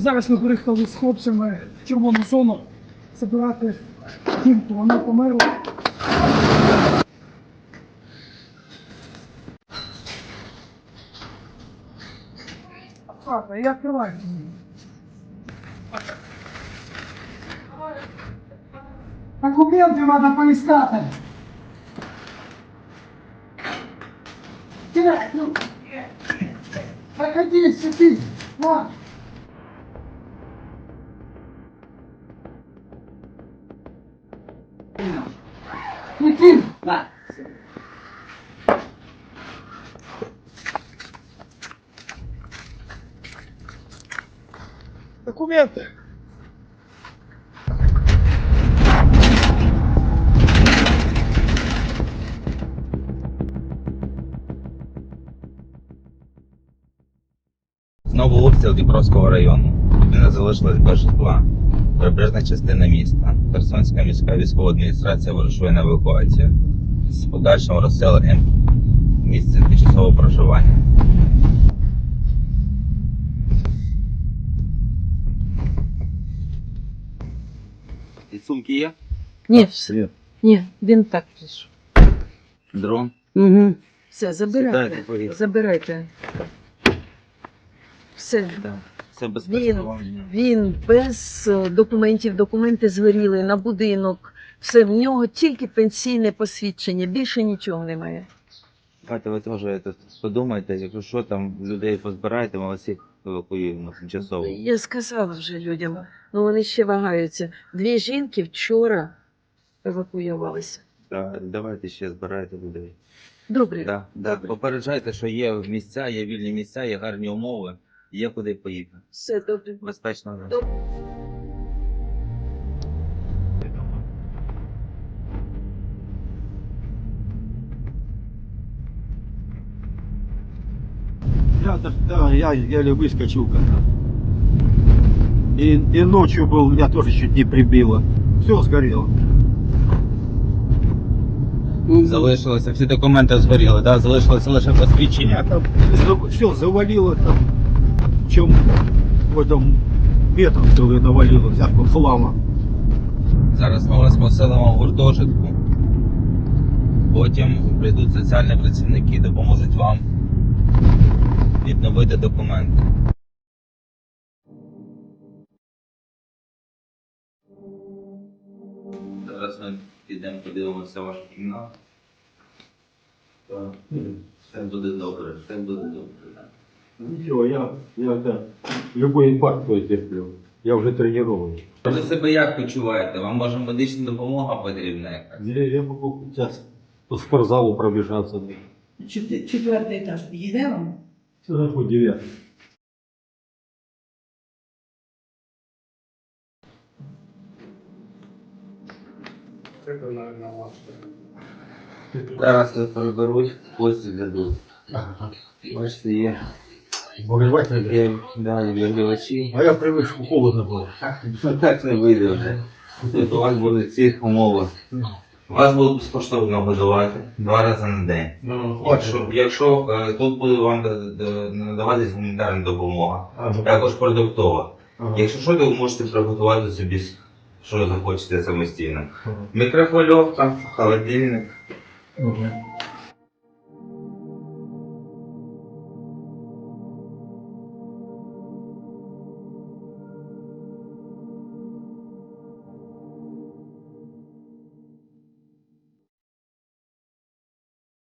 Зараз ми приїхали з хлопцями в червону зону забирати жінку, вона померла. Ладно, я открываю. Документы надо поискать. Теряй, ну. Проходи, сиди. Вот. Документы. Знову обстріл Дніпровського району. Людина залишилась без житла. Прибережна частина міста. Херсонська міська військова адміністрація вирішує на евакуацію з подальшим розселенням місця тимчасового проживання. І сумки є? Ні, все. Ні, він так прийшов. Дрон. Угу. Все, Сідайте, забирайте. поїхали. Забирайте. Все. Да. Це Він, він без е, документів, документи згоріли на будинок. Все, в нього тільки пенсійне посвідчення, більше нічого немає. Катя, ви теж подумайте, якщо що там людей позбирайте, ми вас всіх евакуюємо тимчасово. Я сказала вже людям, ну вони ще вагаються. Дві жінки вчора евакуювалися. Да, давайте ще збирайте людей. Добре. Да, да. Попереджайте, що є місця, є вільні місця, є гарні умови, є куди поїхати. Все добре. Безпечно. Добре. Я, да, я еле выскочил когда. И, и ночью был, меня тоже чуть не прибило. Все сгорело. Залишилося, всі документи згоріли, да? залишилося лише посвідчення. Меня там все завалило там, в чем в этом метр целый навалило, всякого хлама. Зараз ми в гуртожитку. Потім прийдуть соціальні працівники, допоможуть вам відновити документи. Зараз ми підемо подивимося вашу кімнату. Все буде добре, все буде добре. Ничего, я, я это, любой инфаркт терплю. Я уже тренированный. Ви себе як почуваєте? Вам може медична допомога потрібна якась? Я, я могу сейчас по спортзалу пробежаться. Чотир- Четвертий етаж підійде вам? Сюда хоть девятый. Зараз вас приберуть, гості дадуть. Бачите, є, Обогреватель. да, є відігрівачі. А я привык, холодно было. Ну, Так не вийде вже. Тут у вас будуть всі умови. Вас будуть безкоштовно годувати два рази на день. Ну, Якщо, якщо е, тут буде вам надаватись гуманітарна допомога, Ага. також продуктова. Ага. Якщо що, то ви можете приготувати собі, що захочете самостійно. Мікрохвильовка, холодильник. Ага.